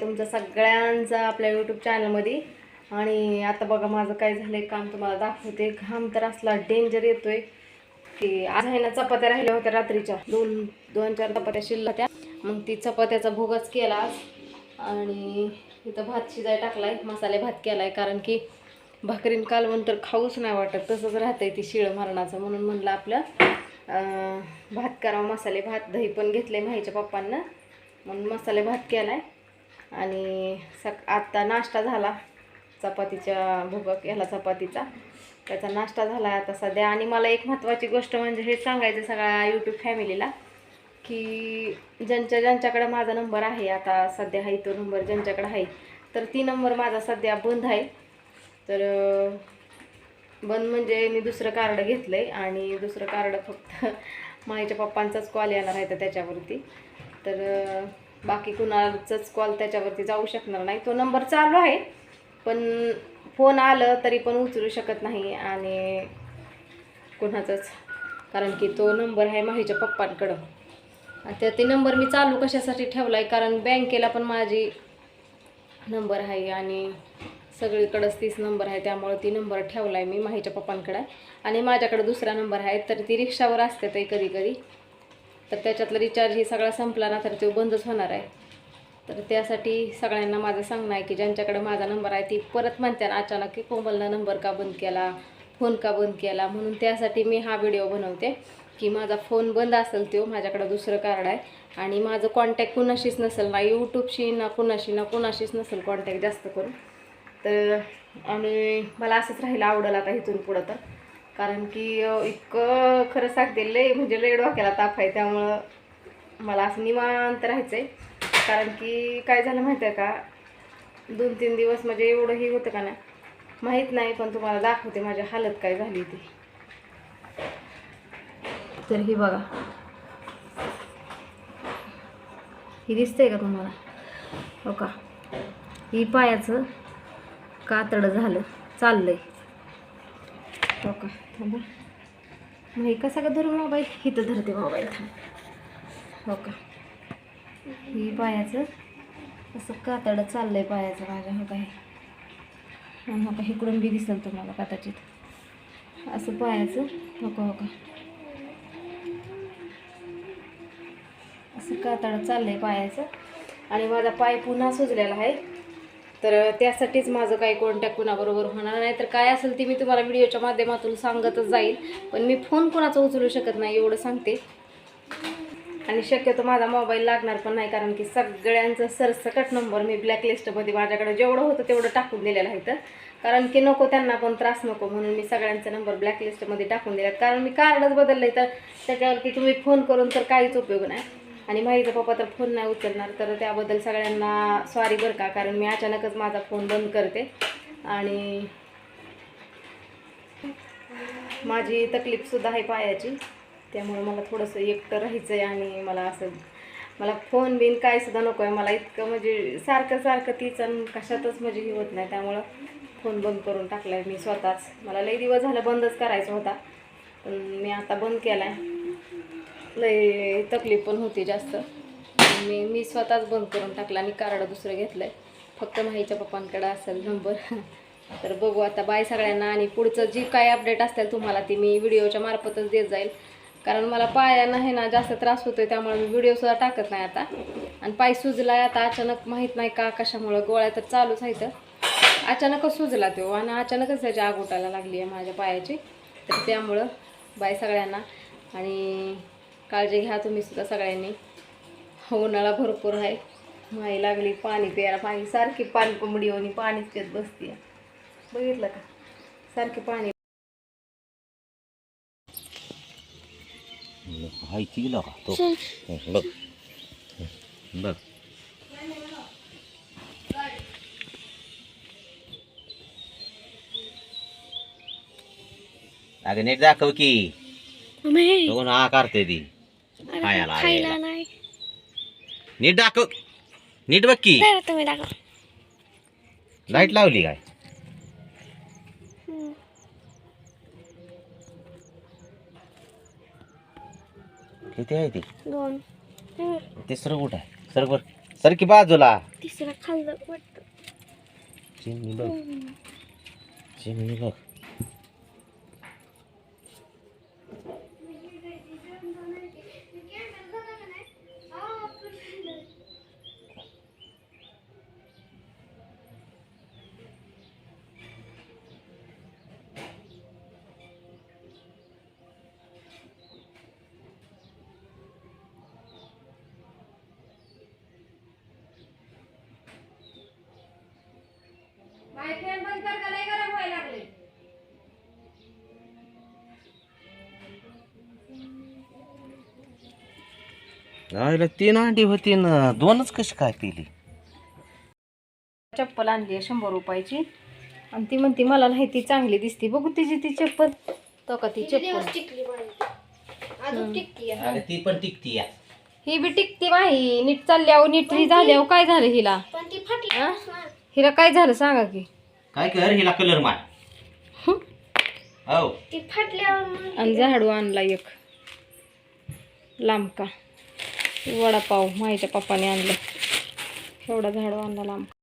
तुमच्या सगळ्यांचा आपल्या यूट्यूब चॅनलमध्ये आणि आता बघा माझं काय झालं आहे काम तुम्हाला दाखवते. घाम तर असला डेंजर येतोय. की आज आहे ना चपात्या राहिल्या होत्या रात्रीच्या. दोन दोन चार चपात्या शिल्लक त्या मग ती चपात्याचा भोगच केला आज. आणि इथं भात शिजाय टाकलाय मसाले भात केलाय. कारण की भाकरीन कालवण तर खाऊच नाही वाटत. तसंच राहतंय ती शिळ मरणाचं. म्हणून म्हणलं आपलं भात करावं. मसाले भात दही पण घेतले माहीच्या पप्पांना. म्हणून मसाले भात केलाय. आणि सक आत्ता नाश्ता झाला. चपातीच्या भोगक याला चपातीचा. त्याचा नाश्ता झाला आता सध्या. आणि मला एक महत्त्वाची गोष्ट म्हणजे हे सांगायचं सगळ्या यूट्यूब फॅमिलीला की ज्यांच्या ज्यांच्याकडे माझा नंबर आहे आता सध्या आहे तो नंबर ज्यांच्याकडे आहे तर ती नंबर माझा सध्या बंद आहे. तर बंद म्हणजे मी दुसरं कार्ड घेतलं आहे आणि दुसरं कार्ड फक्त माईच्या पप्पांचाच कॉल येणार आहे तर त्याच्यावरती. तर बाकी कुणाचाच कॉल त्याच्यावरती जाऊ शकणार नाही. तो नंबर चालू आहे पण फोन आलं तरी पण उचलू शकत नाही आणि कुणाचाच. कारण की तो नंबर आहे माहीच्या पप्पांकडं. आणि ते नंबर मी चालू कशासाठी ठेवला आहे कारण बँकेला पण माझी नंबर आहे आणि सगळीकडंच तीच नंबर आहे त्यामुळे ती नंबर ठेवला आहे मी माहीच्या पप्पांकडं. आणि माझ्याकडं दुसरा नंबर आहे तर ती रिक्षावर असते ते कधी कधी तर त्याच्यातला रिचार्ज ही सगळा संपला ना तर तो बंदच होणार आहे. तर त्यासाठी सगळ्यांना माझं सांगणं आहे की ज्यांच्याकडे माझा नंबर आहे ती परत म्हणते ना अचानक की कोमलनं नंबर का बंद केला फोन का बंद केला. म्हणून त्यासाठी मी हा व्हिडिओ बनवते की माझा फोन बंद असेल तो माझ्याकडं दुसरं कार्ड आहे. आणि माझं कॉन्टॅक्ट कुणाशीच नसेल ना यूट्यूबशी ना कुणाशी ना कुणाशीच नसेल कॉन्टॅक्ट जास्त करून. तर आणि मला असंच राहायला आवडेल आता इथून पुढं तर. कारण की इतकं खरं सांगते लय म्हणजे लय डोक्याला ताप आहे त्यामुळं मला असं निवांत राहायचं आहे कारण की काय झालं माहिती आहे का? दोन तीन दिवस म्हणजे एवढं हे होतं का ना माहीत नाही पण तुम्हाला दाखवते माझी हालत काय झाली ती तर ही बघा. ही दिसतंय का तुम्हाला? हो का? ही पायाचं कातडं झालं चाललं आहे का थांबा. मग हे कसा का धरू मोबाईल इथं धरते मोबाईल थांब. हो का? ही पायाचं असं कातडं चाललं आहे पायाचं माझ्या हो काय आणि हो का इकडून बी दिसेल तुम्हाला कदाचित. असं पायाचं हो का हो का? असं कातडं चाललं आहे पायाचं. आणि माझा पाय पुन्हा सुजलेला आहे. तर त्यासाठीच माझं काही कॉन्टॅक्ट कुणाबरोबर होणार नाही. तर काय असेल ते मी तुम्हाला व्हिडिओच्या माध्यमातून सांगतच जाईल. पण मी फोन कुणाचा उचलू शकत नाही एवढं सांगते. आणि शक्यतो माझा मोबाईल लागणार पण नाही कारण की सगळ्यांचं सरसकट नंबर मी ब्लॅकलिस्टमध्ये माझ्याकडे जेवढं होतं तेवढं टाकून दिलेलं आहे तर. कारण की नको त्यांना पण त्रास नको म्हणून मी सगळ्यांचा नंबर ब्लॅकलिस्टमध्ये टाकून दिला कारण मी कार्डच बदललं तर त्याच्यावरती तुम्ही फोन करून तर काहीच उपयोग नाही. आणि माहीचा पप्पा तर फोन नाही उचलणार तर त्याबद्दल सगळ्यांना सॉरी बरं का कारण मी अचानकच माझा फोन बंद करते. आणि माझी तकलीफसुद्धा आहे पायाची त्यामुळे मला थोडंसं एकटं राहायचं आहे आणि मला असं मला फोन बिन काय सुद्धा नको आहे मला इतकं म्हणजे सारखं सारखं तीच आणि कशातच म्हणजे हे होत नाही. त्यामुळं फोन बंद करून टाकला आहे मी स्वतःच. मला लई दिवस झालं बंदच करायचा होता पण मी आता बंद केला आहे लई तकलीफ पण होती जास्त. मी मी स्वतःच बंद करून टाकला आणि कार्ड दुसरं घेतलं आहे फक्त माहीच्या पप्पांकडे असेल नंबर. तर बघू आता बाय सगळ्यांना आणि पुढचं जी काय अपडेट असतील तुम्हाला ती मी व्हिडिओच्या मार्फतच देत जाईल. कारण मला पाया हे ना जास्त त्रास होतोय त्यामुळे मी व्हिडिओसुद्धा टाकत नाही आता. आणि पाय सुजला आता अचानक माहीत नाही का कशामुळं गोळ्या तर चालूच आहेत. अचानकच सुजला तो आणि अचानकच त्याची आग उठायला लागली आहे माझ्या पायाची. तर त्यामुळं बाय सगळ्यांना. आणि काळजी घ्या तुम्ही सुद्धा सगळ्यांनी. उन्हाळा भरपूर आहे. माई लागली पाणी प्यायला माई सारखी पाणी कोंबडी आणि पाणीच पित बसते बघितलं का? सारखी पाणी. हं, बघ हं, बघ. अगं नीट दाखव की. हा करते ती. खायला. नाही. नीट दाखव. नीट बघ की. तुम्ही दाखवा. लाइट लावली काय. किती आहे ती? दोन. हम्म. ते सर कुठं आहे? सर बर सर की बाजूला. तिसरा खाल्लं वाटतं. चिमणी बघ. चिमणी बघ. आईला तीन अंडी होती ना दोनच कशी काय पिली? चप्पल आणली आहे शंभर रुपयाची. आणि ती म्हणती मला नाही ती चांगली दिसती. बघू तिची ती चप्पल. तो का ती चप्पल? टिकली माझी अजून टिकती आहे. अरे ती पण टिकती या. ही बी टिकती बाई. नीट चालल्यावर नीट ही झाल्यावर काय झालं हिला? पण ती फाटली. हिला काय झालं सांगा की. काय कर हिला कलर मार. हो? ती फाटल्यावर मग आणि झाडू आणला एक. लांबका. वडापाव माईच्या पप्पाने आणलं. एवढा झाडू आणला लांब